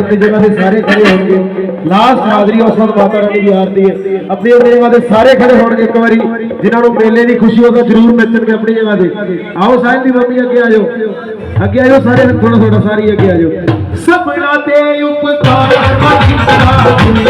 ਨੂੰ ਹੱਥੇ ਆਪਣੀ ਜਗ੍ਹਾ ਤੇ ਸਾਰੇ ਖੜੇ ਹੋਣਗੇ ਲਾਸਟ ਹਾਜ਼ਰੀ ਉਸ ਵਕਤ ਮਾਤਾ ਰਾਣੀ ਦੀ ਆਰਤੀ ਹੈ। ਆਪਣੀ ਜਗ੍ਹਾ ਤੇ ਸਾਰੇ ਖੜੇ ਹੋਣਗੇ ਇੱਕ ਵਾਰੀ। ਜਿਨ੍ਹਾਂ ਨੂੰ ਮੇਲੇ ਦੀ ਖੁਸ਼ੀ ਹੋਵੇ ਜ਼ਰੂਰ ਨੱਚਣਗੇ ਆਪਣੀ ਜਗ੍ਹਾ ਤੇ। ਆਓ ਸਾਹਿਬ ਦੀ ਮੰਮੀ ਅੱਗੇ ਆ ਜਾਓ। ਅੱਗੇ ਆ ਜਾਓ, ਸਾਰੇ ਥੋੜਾ ਥੋੜਾ ਸਾਰੀ ਅੱਗੇ ਆ ਜਾਓ। ਸਭਨਾ ਤੇ ਉਪਕਾਰ ਉਪਕਾਰ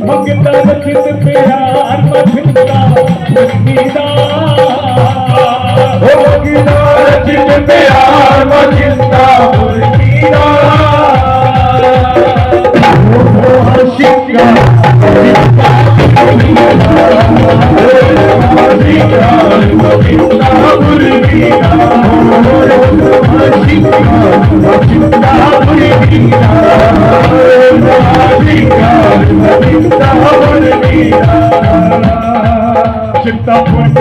ਮੰਗਦਾ ਲਖਿਤ ਪਿਆਰ ਮਖਦਾ ਮੰਗਦਾ ਹੋ ਮੰਗਦਾ ਲਖਿਤ ਪਿਆਰ ਮਖਦਾ ਮੰਗਦਾ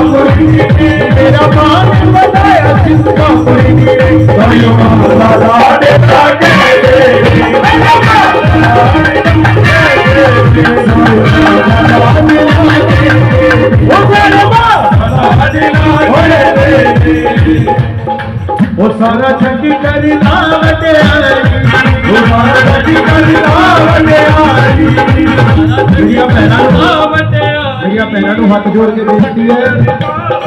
ਚਿੰਤਾ ਪੁਰਤੀ ਤੇ ਮੇਰਾ ਮਾਨ ਵਧਾਇਆ ਚਿੰਤਾ ਪੁਰਤੀ ਤੇ ਤਾਇਓ ਮਾਲਾ ਲਾੜੇ ਲਾਗੇ ਮੇਰਾ ਮਾਨ ਉਹ ਸਾਰਾ ਛੱਡ ਆਈ ਮੇਰੀਆਂ ਨੂੰ ਹੱਥ ਜੋੜ ਕੇ ਬੇਨਤੀ ਹੈ।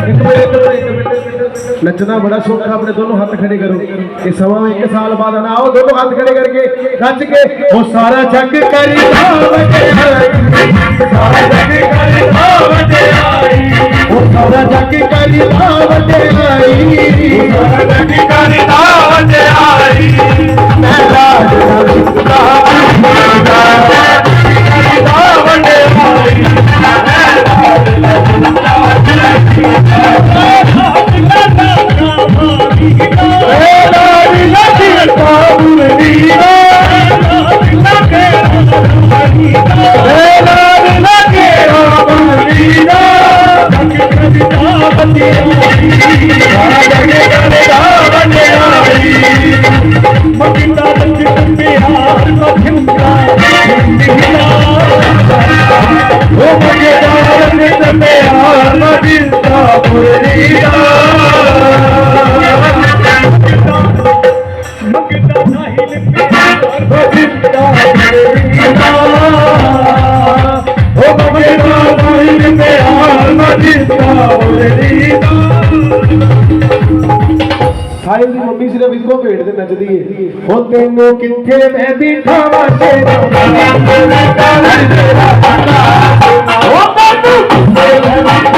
ਇੱਕ ਮਿੰਟ ਇੱਕ ਮਿੰਟ ਨੱਚਣਾ ਬੜਾ ਸੌਖਾ, ਆਪਣੇ ਦੋਨੋਂ ਹੱਥ ਖੜੇ ਕਰੋ। ਇਹ ਸਮਾਂ ਇੱਕ ਸਾਲ ਬਾਅਦ ਆਣਾ ਆਓ, ਦੋਨੋਂ ਹੱਥ ਖੜੇ ਕਰਕੇ ਨੱਚ ਕੇ ਉਹ ਸਾਰਾ ਛੱਡ ਕਰੀ ਲਾਵਟ ਸਾਰਾ ਛੱਡ ਕਰੀ ਲਾਵਟ ਆਈ। ਉਹ ਸਾਰਾ ਜੱਗ ਕਰੀ ਲਾਵਟ ਆਈ। Mokinda ਇੱਕੋ ਭੇਡ ਤੇ ਨੱਚਦੀ ਏ ਹੋ ਤੈਨੂੰ ਕਿੱਥੇ ਮੈਂ ਬਿਠਾਵਾਂ ਤੇਰਾ ਉਹ ਤੈਨੂੰ ਕਿੱਥੇ ਮੈਂ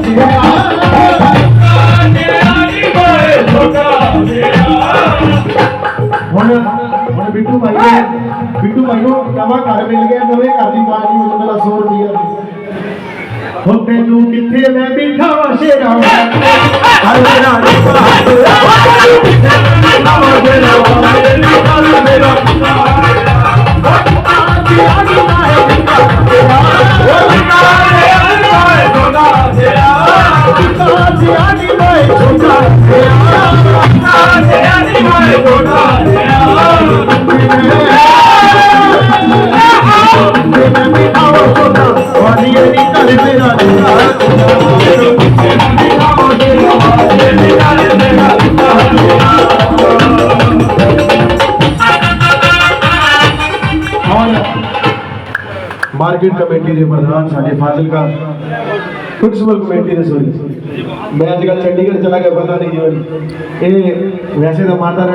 ਬਿਠਾਵਾਂ ਨਵਾਂ ਘਰ ਮਿਲ ਗਿਆ ਨਵੇਂ ਘਰ ਦੀ ਪਾਰਟੀ ਵਿੱਚ ਮੇਰਾ 100 ਰੁਪਇਆ ਹੋ ਤੈਨੂੰ ਕਿੱਥੇ ਮੈਂ ਬਿਠਾਵਾਂ ਸ਼ੇਰਾ ਹਰ ਮੇਰਾ ਮਾਰਕੀਟ ਕਮੇਟੀ ਦੇ ਪ੍ਰਧਾਨ ਸਾਡੇ ਫਾਜ਼ਿਲਕਾ ਕੁਕਸਮਲ ਕਮੇਟੀ ਦੇ ਸੋਰੀ ਮੈਂ ਅੱਜ ਕੱਲ੍ਹ ਚੰਡੀਗੜ੍ਹ ਚਲਾ ਗਿਆ ਪਤਾ ਨਹੀਂ ਜੀ ਇਹ ਵੈਸੇ ਤਾਂ ਮਾਤਾ ਰਾਣੀ